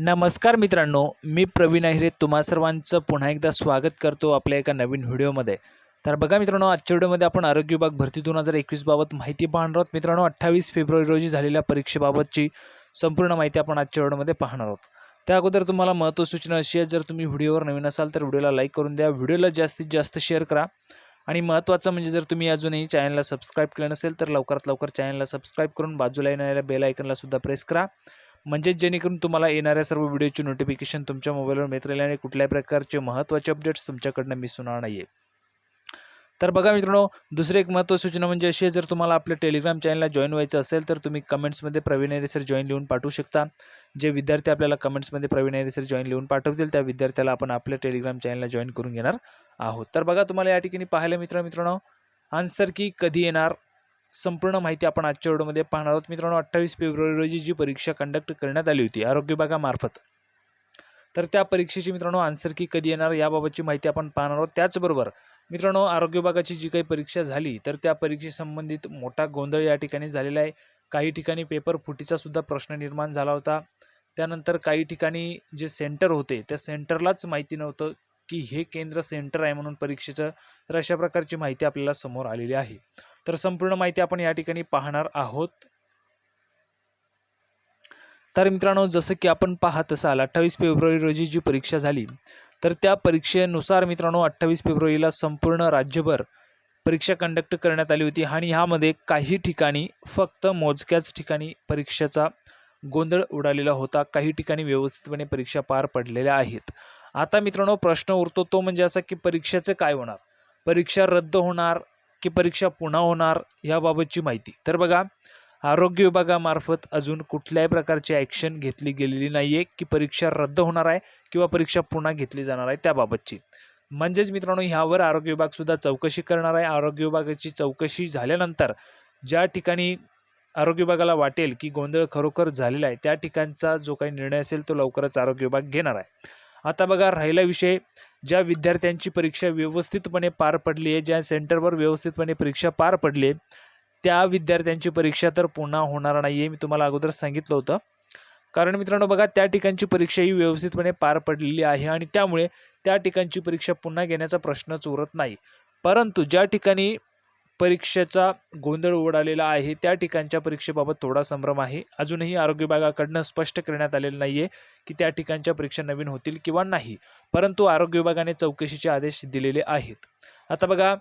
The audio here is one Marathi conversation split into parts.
नमस्कार मित्रांनो मी प्रवीण अहिरे तुम्हा सर्वांचं पुन्हा एकदा स्वागत करतो आपल्या एका नवीन व्हिडिओमध्ये. तर बघा मित्रांनो आजच्या व्हिडिओमध्ये आपण आरोग्य विभाग भरती दोन हजार एकवीसबाबत माहिती पाहणार आहोत. मित्रांनो अठ्ठावीस फेब्रुवारी रोजी झालेल्या परीक्षेबाबतची संपूर्ण माहिती आपण आजच्या व्हिडिओमध्ये पाहणार आहोत. त्या अगोदर तुम्हाला महत्त्व सूचना अशी आहे जर तुम्ही व्हिडिओवर नवीन असाल तर व्हिडिओला लाईक करून द्या व्हिडिओला जास्तीत जास्त शेअर करा. आणि महत्त्वाचं म्हणजे जर तुम्ही अजूनही चॅनलला सबस्क्राईब केलं नसेल तर लवकरात लवकर चॅनलला सबस्क्राईब करून बाजूला येणाऱ्या बेल आयकनला सुद्धा प्रेस करा. म्हणजेच जेणेकरून तुम्हाला येणाऱ्या सर्व व्हिडिओची नोटिफिकेशन तुमच्या मोबाईलवर मिळत आणि कुठल्याही प्रकारचे महत्त्वाचे अपडेट्स तुमच्याकडनं मिस होणार नाही आहे तर बघा मित्रांनो दुसरी एक महत्त्व सूचना म्हणजे अशी जर तुम्हाला आपल्या टेलिग्राम चॅनलला जॉईन व्हायचं असेल तर तुम्ही कमेंट्समध्ये प्रवीण ऐरे सर जॉईन लिहून पाठवू शकता. जे विद्यार्थी आपल्याला कमेंट्समध्ये प्रवीण ऐरे सर जॉईन लिहून पाठवतील त्या विद्यार्थ्याला आपण आपल्या टेलिग्राम चॅनलला जॉईन करून घेणार आहोत. तर बघा तुम्हाला या ठिकाणी पाहायला मित्र मित्रांनो आन्सर की कधी येणार? संपूर्ण माहिती आपण आजच्या व्हिडिओमध्ये पाहणार आहोत. मित्रांनो अठ्ठावीस फेब्रुवारी रोजी जी परीक्षा कंडक्ट करण्यात आली होती आरोग्य विभागामार्फत. तर त्या परीक्षेची मित्रांनो आन्सर की कधी येणार याबाबतची माहिती आपण पाहणार आहोत. त्याचबरोबर मित्रांनो आरोग्य विभागाची जी काही परीक्षा झाली तर त्या परीक्षेसंबंधित मोठा गोंधळ या ठिकाणी झालेला आहे. काही ठिकाणी पेपर फुटीचा सुद्धा प्रश्न निर्माण झाला होता. त्यानंतर काही ठिकाणी जे सेंटर होते त्या सेंटरलाच माहिती नव्हतं. की हे केंद्र सेंटर आहे म्हणून परीक्षेचं तर अशा प्रकारची माहिती आपल्याला समोर आलेली आहे. तर संपूर्ण माहिती आपण या ठिकाणी पाहणार आहोत. तर मित्रांनो जसं की आपण पाहत असाल अठ्ठावीस फेब्रुवारी रोजी जी परीक्षा झाली तर त्या परीक्षेनुसार मित्रांनो अठ्ठावीस फेब्रुवारीला संपूर्ण राज्यभर परीक्षा कंडक्ट करण्यात आली होती आणि ह्यामध्ये काही ठिकाणी फक्त मोजक्याच ठिकाणी परीक्षेचा गोंधळ उडालेला होता. काही ठिकाणी व्यवस्थितपणे परीक्षा पार पडलेल्या आहेत. आता मित्रांनो प्रश्न उरतो तो म्हणजे असा की परीक्षेचं काय होणार? परीक्षा रद्द होणार की परीक्षा पुन्हा होणार याबाबतची माहिती? तर बघा आरोग्य विभागामार्फत अजून कुठल्याही प्रकारची ॲक्शन घेतली गेलेली नाही आहे की परीक्षा रद्द होणार आहे किंवा परीक्षा पुन्हा घेतली जाणार आहे त्याबाबतची. म्हणजेच मित्रांनो ह्यावर आरोग्य विभागसुद्धा चौकशी करणार आहे. आरोग्य विभागाची चौकशी झाल्यानंतर ज्या ठिकाणी आरोग्य विभागाला वाटेल की गोंधळ खरोखर झालेला आहे त्या ठिकाणचा जो काही निर्णय असेल तो लवकरच आरोग्य विभाग घेणार आहे. आता बघा राहिला विषय ज्या विद्यार्थ्यांची परीक्षा व्यवस्थितपणे पार पडली आहे ज्या सेंटरवर व्यवस्थितपणे परीक्षा पार पडली आहे त्या विद्यार्थ्यांची परीक्षा तर पुन्हा होणार नाही आहे मी तुम्हाला अगोदर सांगितलं होतं. कारण मित्रांनो बघा त्या ठिकाणची परीक्षा ही व्यवस्थितपणे पार पडलेली आहे आणि त्यामुळे त्या ठिकाणची परीक्षा पुन्हा घेण्याचा प्रश्नच उरत नाही. परंतु ज्या ठिकाणी परीक्षेचा गोंधळ उडालेला आहे. त्या ठिकाणच्या परीक्षेबाबत थोडा संभ्रम आहे. अजूनही आरोग्य विभागाकडनं स्पष्ट करण्यात आलेलं नाही आहे की त्या ठिकाणच्या परीक्षा नवीन होतील किंवा नाही परंतु आरोग्य विभागाने चौकशीचे आदेश दिलेले आहेत. आता बघा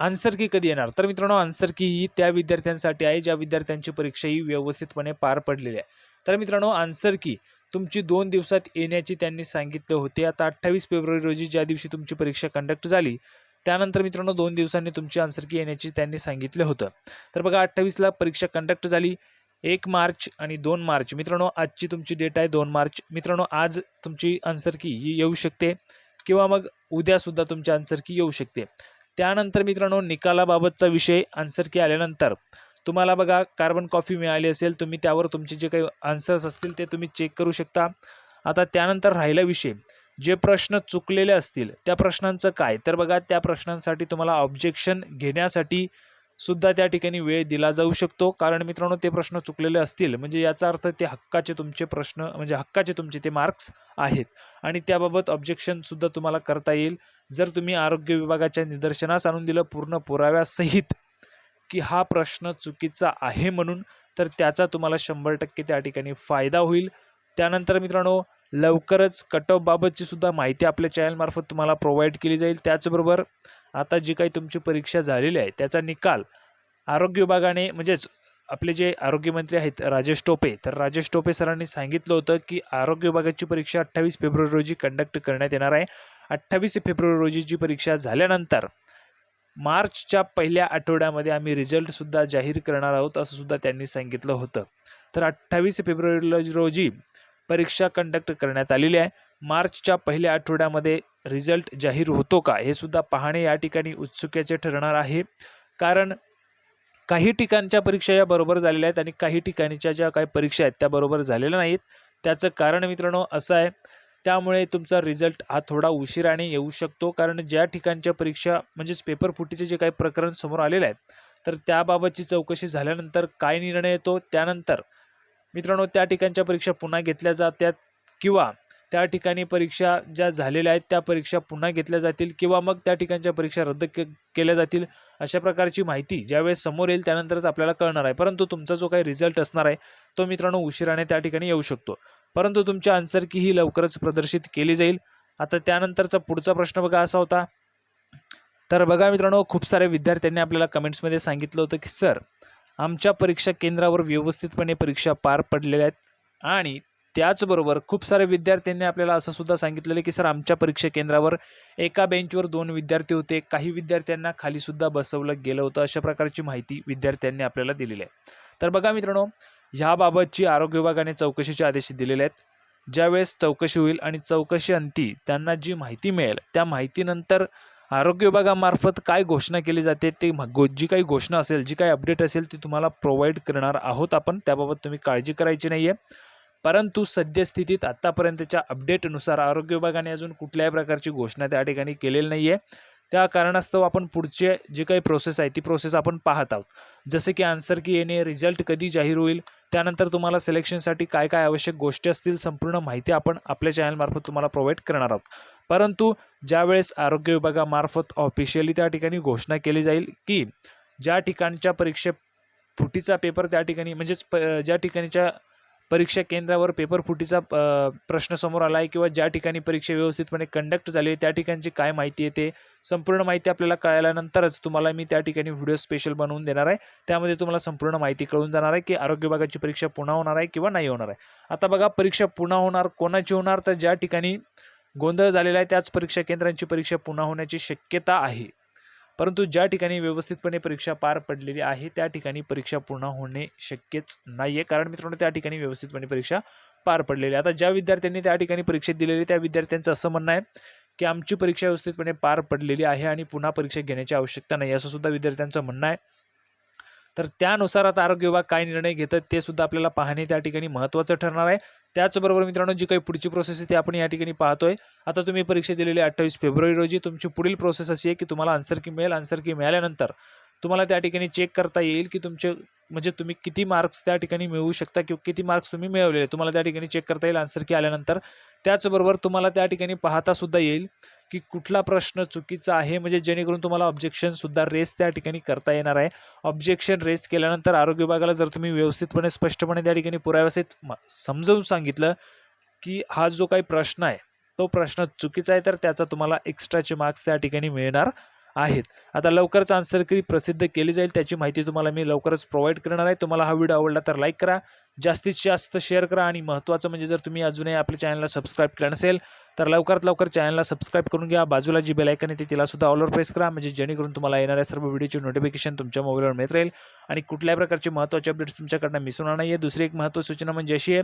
आन्सर की कधी येणार? तर मित्रांनो आन्सर की ही त्या विद्यार्थ्यांसाठी आहे ज्या विद्यार्थ्यांची परीक्षा ही व्यवस्थितपणे पार पडलेली आहे. तर मित्रांनो आन्सर की तुमची दोन दिवसात येण्याची त्यांनी सांगितले होते. आता अठ्ठावीस फेब्रुवारी रोजी ज्या दिवशी तुमची परीक्षा कंडक्ट झाली त्यानंतर मित्रांनो दोन दिवसांनी तुमची आन्सर की येण्याची त्यांनी सांगितलं होतं. तर बघा अठ्ठावीसला परीक्षा कंडक्ट झाली. एक मार्च आणि दोन मार्च. मित्रांनो आजची तुमची डेट आहे दोन मार्च. मित्रांनो आज तुमची आन्सर की ही येऊ शकते किंवा मग उद्यासुद्धा तुमची आन्सर की येऊ शकते. त्यानंतर मित्रांनो निकालाबाबतचा विषय आन्सर की आल्यानंतर तुम्हाला बघा कार्बन कॉफी मिळाली असेल तुम्ही त्यावर तुमचे जे काही आन्सर्स असतील ते तुम्ही चेक करू शकता. आता त्यानंतर राहिला विषय. जे प्रश्न चुकलेले असतील त्या प्रश्नांचं काय? तर बघा त्या प्रश्नांसाठी तुम्हाला ऑब्जेक्शन घेण्यासाठी सुद्धा त्या ठिकाणी वेळ दिला जाऊ शकतो. कारण मित्रांनो ते प्रश्न चुकलेले असतील म्हणजे याचा अर्थ ते हक्काचे तुमचे प्रश्न म्हणजे हक्काचे तुमचे ते मार्क्स आहेत. आणि त्याबाबत ऑब्जेक्शनसुद्धा तुम्हाला करता येईल. जर तुम्ही आरोग्य विभागाच्या निदर्शनास आणून दिलं पूर्ण पुराव्यासहित की हा प्रश्न चुकीचा आहे म्हणून तर त्याचा तुम्हाला शंभर टक्के त्या ठिकाणी फायदा होईल. त्यानंतर मित्रांनो लवकरच कट ऑफ सुद्धा माहिती आपल्या चॅनलमार्फत तुम्हाला प्रोव्हाइड केली जाईल. त्याचबरोबर आता जी काही तुमची परीक्षा झालेली आहे त्याचा निकाल आरोग्य विभागाने म्हणजेच आपले जे आरोग्यमंत्री आहेत राजेश टोपे तर राजेश टोपे सरांनी सांगितलं होतं की आरोग्य विभागाची परीक्षा अठ्ठावीस फेब्रुवारी रोजी कंडक्ट करण्यात येणार आहे. अठ्ठावीस फेब्रुवारी रोजी जी परीक्षा झाल्यानंतर मार्चच्या पहिल्या आठवड्यामध्ये आम्ही रिझल्टसुद्धा जाहीर करणार आहोत असं सुद्धा त्यांनी सांगितलं होतं. तर अठ्ठावीस फेब्रुवारी रोजी परीक्षा कंडक्ट करण्यात आलेली आहे. मार्चच्या पहिल्या आठवड्यामध्ये रिझल्ट जाहीर होतो का? हे सुद्धा पाहणे या ठिकाणी उत्सुक्याचे ठरणार आहे. कारण काही ठिकाणच्या परीक्षा या बरोबर झालेल्या आहेत आणि काही ठिकाणच्या ज्या काही परीक्षा आहेत त्या बरोबर झालेल्या नाहीत. त्याचं कारण मित्रांनो असं आहे. त्यामुळे तुमचा रिझल्ट हा थोडा उशिराने येऊ शकतो. कारण ज्या ठिकाणच्या परीक्षा म्हणजेच पेपर फुटीचे जे काही प्रकरण समोर आलेलं आहे तर त्याबाबतची चौकशी झाल्यानंतर काय निर्णय येतो? त्यानंतर मित्रांनो त्या ठिकाणच्या परीक्षा पुन्हा घेतल्या जातात किंवा त्या ठिकाणी परीक्षा ज्या झालेल्या आहेत त्या परीक्षा पुन्हा घेतल्या जातील किंवा मग त्या ठिकाणच्या परीक्षा रद्द के केल्या जातील अशा प्रकारची माहिती ज्यावेळेस समोर येईल त्यानंतरच आपल्याला कळणार आहे. परंतु तुमचा जो काही रिझल्ट असणार आहे तो मित्रांनो उशिराने त्या ठिकाणी येऊ शकतो. परंतु तुमची आन्सर की ही लवकरच प्रदर्शित केली जाईल. आता त्यानंतरचा पुढचा प्रश्न बघा असा होता. तर बघा मित्रांनो खूप साऱ्या विद्यार्थ्यांनी आपल्याला कमेंट्समध्ये सांगितलं होतं की सर आमच्या परीक्षा केंद्रावर व्यवस्थितपणे परीक्षा पार पडलेल्या आहेत. आणि त्याचबरोबर खूप साऱ्या विद्यार्थ्यांनी आपल्याला असं सुद्धा सांगितलेलं की सर आमच्या परीक्षा केंद्रावर एका बेंचवर दोन विद्यार्थी होते. काही विद्यार्थ्यांना खालीसुद्धा बसवलं गेलं होतं. अशा प्रकारची माहिती विद्यार्थ्यांनी आपल्याला दिलेली आहे. तर बघा मित्रांनो ह्याबाबतची आरोग्य विभागाने चौकशीचे आदेश दिलेले आहेत. ज्यावेळेस चौकशी होईल आणि चौकशी अंती त्यांना जी माहिती मिळेल त्या माहितीनंतर आरोग्य विभागामार्फत काय घोषणा केली जाते ते गो जी काही घोषणा असेल जी काही अपडेट असेल ती तुम्हाला प्रोव्हाइड करणार आहोत आपण. त्याबाबत तुम्ही काळजी करायची नाही आहे परंतु सद्यस्थितीत आत्तापर्यंतच्या अपडेटनुसार आरोग्य विभागाने अजून कुठल्याही प्रकारची घोषणा त्या ठिकाणी केलेली नाही आहे त्या कारणास्तव आपण पुढचे जी काही प्रोसेस आहे ती प्रोसेस आपण पाहत आहोत. जसे की आन्सर की येणे रिझल्ट कधी जाहीर होईल त्यानंतर तुम्हाला सिलेक्शनसाठी काय काय आवश्यक गोष्टी असतील संपूर्ण माहिती आपण आपल्या चॅनलमार्फत तुम्हाला प्रोव्हाइड करणार आहोत. परंतु ज्यावेळेस आरोग्य विभागामार्फत ऑफिशियली त्या ठिकाणी घोषणा केली जाईल की ज्या ठिकाणच्या परीक्षे फुटीचा पेपर त्या ठिकाणी म्हणजेच प ज्या ठिकाणीच्या परीक्षा केंद्रावर पेपर फुटीचा प्रश्न समोर आला आहे किंवा ज्या ठिकाणी परीक्षा व्यवस्थितपणे कंडक्ट झाली आहे त्या ठिकाणची काय माहिती येते संपूर्ण माहिती आपल्याला कळाल्यानंतरच तुम्हाला मी त्या ठिकाणी व्हिडिओ स्पेशल बनवून देणार आहे. त्यामध्ये तुम्हाला संपूर्ण माहिती कळून जाणार आहे की आरोग्य विभागाची परीक्षा पुन्हा होणार आहे किंवा नाही होणार आहे. आता बघा परीक्षा पुन्हा होणार कोणाची होणार? तर ज्या ठिकाणी गोंधळ झालेला आहे. त्याच परीक्षा केंद्रांची परीक्षा पुन्हा होण्याची शक्यता आहे. परंतु ज्या ठिकाणी व्यवस्थितपणे परीक्षा पार पडलेली आहे त्या ठिकाणी परीक्षा पूर्ण होणे शक्यच नाही आहे कारण मित्रांनो त्या ठिकाणी व्यवस्थितपणे परीक्षा पार पडलेली आहे. आता ज्या विद्यार्थ्यांनी त्या ठिकाणी परीक्षा दिलेली त्या विद्यार्थ्यांचं असं म्हणणं आहे की आमची परीक्षा व्यवस्थितपणे पार पडलेली आहे आणि पुन्हा परीक्षा घेण्याची आवश्यकता नाही असं सुद्धा विद्यार्थ्यांचं म्हणणं आहे. तर त्यानुसार आता आरोग्य विभाग काय निर्णय घेतात ते सुद्धा आपल्याला पाहणे त्या ठिकाणी महत्त्वाचं ठरणार आहे. त्याचबरोबर मित्रांनो जी काही पुढची प्रोसेस आहे ती आपण या ठिकाणी पाहतोय. आता तुम्ही परीक्षा दिलेली अठ्ठावीस फेब्रुवारी रोजी. तुमची पुढील प्रोसेस अशी आहे की तुम्हाला आन्सर की मिळेल. आन्सर की मिळाल्यानंतर तुम्हाला त्या ठिकाणी चेक करता येईल की तुमचे म्हणजे तुम्ही किती मार्क्स त्या ठिकाणी मिळवू शकता किंवा किती मार्क्स तुम्ही मिळवलेले तुम्हाला त्या ठिकाणी चेक करता येईल आन्सर की आल्यानंतर. त्याचबरोबर तुम्हाला त्या ठिकाणी पाहता सुद्धा येईल की कुठला प्रश्न चुकीचा आहे? म्हणजे जेणेकरून तुम्हाला ऑब्जेक्शनसुद्धा रेस त्या ठिकाणी करता येणार आहे. ऑब्जेक्शन रेस केल्यानंतर आरोग्य विभागाला जर तुम्ही व्यवस्थितपणे स्पष्टपणे त्या ठिकाणी पुराव्यासहित म- समजावून सांगितलं की हा जो काही प्रश्न आहे तो प्रश्न चुकीचा आहे तर त्याचा तुम्हाला एक्स्ट्राचे मार्क्स त्या ठिकाणी मिळणार. आहेत. आता लवकरच आन्सर की प्रसिद्ध केली जाईल त्याची माहिती तुम्हाला मी लवकरच प्रोव्हाइड करणार आहे. तुम्हाला हा व्हिडिओ आवडला तर लाईक करा. जास्तीत जास्त शेअर करा आणि महत्त्वाचं म्हणजे जर तुम्ही अजूनही आपल्या चॅनलला सबस्क्राईब केलं नसेल तर लवकरात लवकर चॅनलला सबस्क्राईब करून घ्या. बाजूला जी बेल आयकन येते तिलासुद्धा ऑलवर प्रेस करा. म्हणजे जेणेकरून तुम्हाला येणाऱ्या सर्व व्हिडिओची नोटिफिकेशन तुमच्या मोबाईलवर मिळत राहील. आणि कुठल्याही प्रकारचे महत्त्वाचे अपडेट्स तुमच्याकडनं मिस होणार नाही आहे दुसरी एक महत्त्व सूचना म्हणजे अशी आहे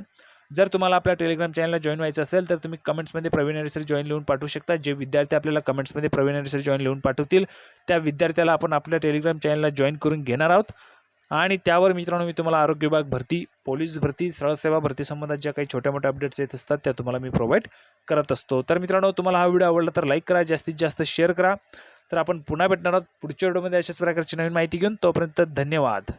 जर तुम्हाला आपल्या टेलिग्राम चॅनलला जॉईन व्हायचं असेल तर तुम्ही कमेंट्समध्ये प्रवीण अरेसर जॉईन लिहून पाठवू शकता. जे विद्यार्थी आपल्याला कमेंट्समध्ये प्रवीण अरेसर जॉईन लिहून पाठवतील त्या विद्यार्थ्याला आपण आपल्या टेलिग्राम चॅनलला जॉईन करून घेणार आहोत. आणि त्यावर मित्रांनो मी तुम्हाला आरोग्य विभाग भरती पोलीस भरती सरळसेवा भरती संबंधात ज्या काही छोट्या मोठ्या अपडेट्स येत असतात त्या तुम्हाला मी प्रोव्हाइड करत असतो. तर मित्रांनो तुम्हाला हा व्हिडिओ आवडला तर लाईक करा जास्तीत जास्त शेअर करा. तर आपण पुन्हा भेटणार आहोत पुढच्या व्हिडिओमध्ये अशाच प्रकारची नवीन माहिती घेऊन. तोपर्यंत धन्यवाद.